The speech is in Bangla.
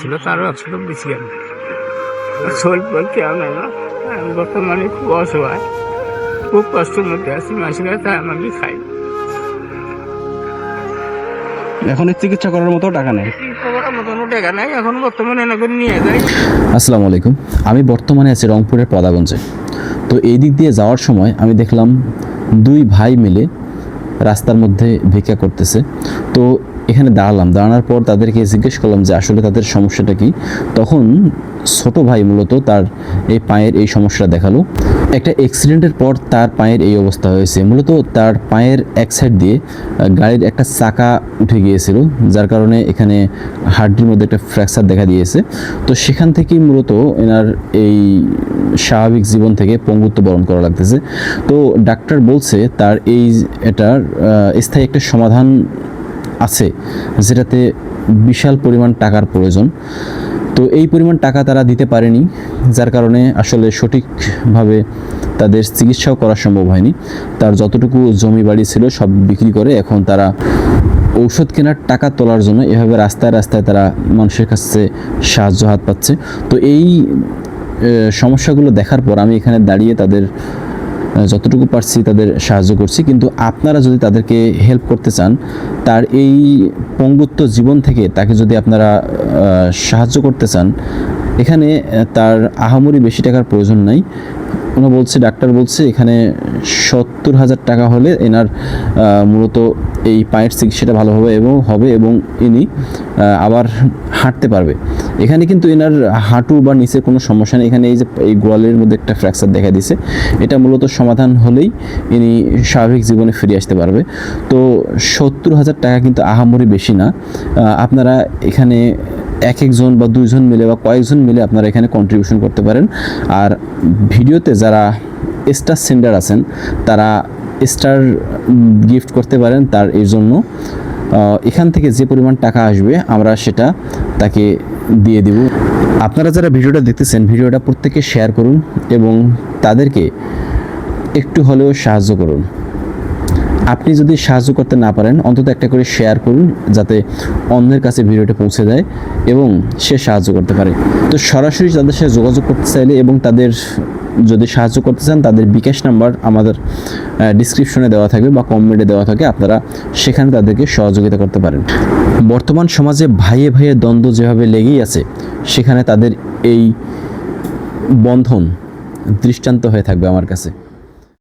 ছিল তার ব্যবসাটা বেশি গেল শরীর বলতে আমরা না বর্তমানে খুব অসহায়। খুব কষ্টের মধ্যে আছি মাসে তাই আমাকে খাই। এখন চিকিৎসা করার মতো টাকা নেই? এখন বর্তমানে নিয়ে যাই। আসসালামু আলাইকুম। আমি বর্তমানে আছি রংপুরের পদাগঞ্জে তো এই দিক দিয়ে যাওয়ার সময় আমি দেখলাম দুই ভাই মিলে রাস্তার মধ্যে ভিক্ষা করতেছে। তো এখানে দাঁড়ালাম। দাঁড়ানোর পর তাদেরকে জিজ্ঞেস করলাম যে, আসলে তাদের সমস্যাটা কি? তখন ছোট ভাই মূলত তার এই পায়ের এই সমস্যাটা দেখাল। একটা অ্যাক্সিডেন্টের পর তার পায়ের এই অবস্থা হয়েছে। মূলত তার পায়ের এক সাইড দিয়ে গাড়ির একটা চাকা উঠে গিয়েছিল, যার কারণে এখানে হাড্ডির মধ্যে একটা ফ্র্যাকচার দেখা দিয়েছে। তো সেখান থেকেই মূলত এনার এই স্বাভাবিক জীবন থেকে পঙ্গুত্ব বরণ করা লাগতেছে। তো ডাক্তার বলছে, তার এই এটার স্থায়ী একটা সমাধান আছে যেটাতে বিশাল পরিমাণ টাকার প্রয়োজন। তো এই পরিমাণ টাকা তারা দিতে পারেনি, যার কারণে আসলে সঠিকভাবে তাদের চিকিৎসাও করা সম্ভব হয়নি। তার যতটুকু জমি বাড়ি ছিল সব বিক্রি করে এখন তারা ঔষধ কেনার টাকা তোলার জন্য এভাবে রাস্তায় রাস্তায় তারা মানুষের কাছে সাহায্য হাত পাচ্ছে। তো এই সমস্যাগুলো দেখার পর আমি এখানে দাঁড়িয়ে তাদের যতটুকু পারছি তাদের সাহায্য করছি, কিন্তু আপনারা যদি তাদেরকে হেল্প করতে চান, তার এই পঙ্গুত্ব জীবন থেকে তাকে যদি আপনারা সাহায্য করতে চান, এখানে তার আহামরি বেশি টাকার প্রয়োজন নাই। উনি বলছে, ডাক্তার বলছে, এখানে সত্তর হাজার টাকা হলে এনার মূলত এই পায়ের চিকিৎসাটা ভালো হবে এবং হবে এবং ইনি আবার হাঁটতে পারবে। এখানে কিন্তু এনার হাঁটু বা নিচের কোনো সমস্যা নেই। এখানে এই যে এই গোয়ালের মধ্যে একটা ফ্র্যাকচার দেখা দিছে। এটা মূলত সমাধান হলেই ইনি স্বাভাবিক জীবনে ফিরে আসতে পারবে। তো সত্তর হাজার টাকা কিন্তু আহামরি বেশি না। আপনারা এখানে এক একজন বা দুইজন মিলে বা কয়েকজন মিলে আপনারা এখানে কন্ট্রিবিউশন করতে পারেন। আর ভিডিওতে যারা স্টার সেন্ডার আছেন, তারা স্টার গিফট করতে পারেন তার এর জন্য। এখান থেকে যে পরিমাণ টাকা আসবে, আমরা সেটা তাকে দিয়ে দিব। আপনারা যারা ভিডিওটা দেখতেছেন, ভিডিওটা প্রত্যেকে শেয়ার করুন এবং তাদেরকে একটু হলেও সাহায্য করুন। আপনি যদি সাহায্য করতে না পারেন, অন্তত একটা করে শেয়ার করুন যাতে অন্যের কাছে ভিডিওটা পৌঁছে যায় এবং সে সাহায্য করতে পারে। তো সরাসরি তাদের সাথে যোগাযোগ করতে চাইলে এবং তাদের যদি সাহায্য করতে চান, তাদের বিকাশ নাম্বার আমাদের ডিসক্রিপশনে দেওয়া থাকবে বা কমেন্টে দেওয়া থাকে, আপনারা সেখানে তাদেরকে সহযোগিতা করতে পারেন। বর্তমান সমাজে ভাইয়ে ভাইয়ে দ্বন্দ্ব যেভাবে লেগেই আছে, সেখানে তাদের এই বন্ধন দৃষ্টান্ত হয়ে থাকবে আমার কাছে।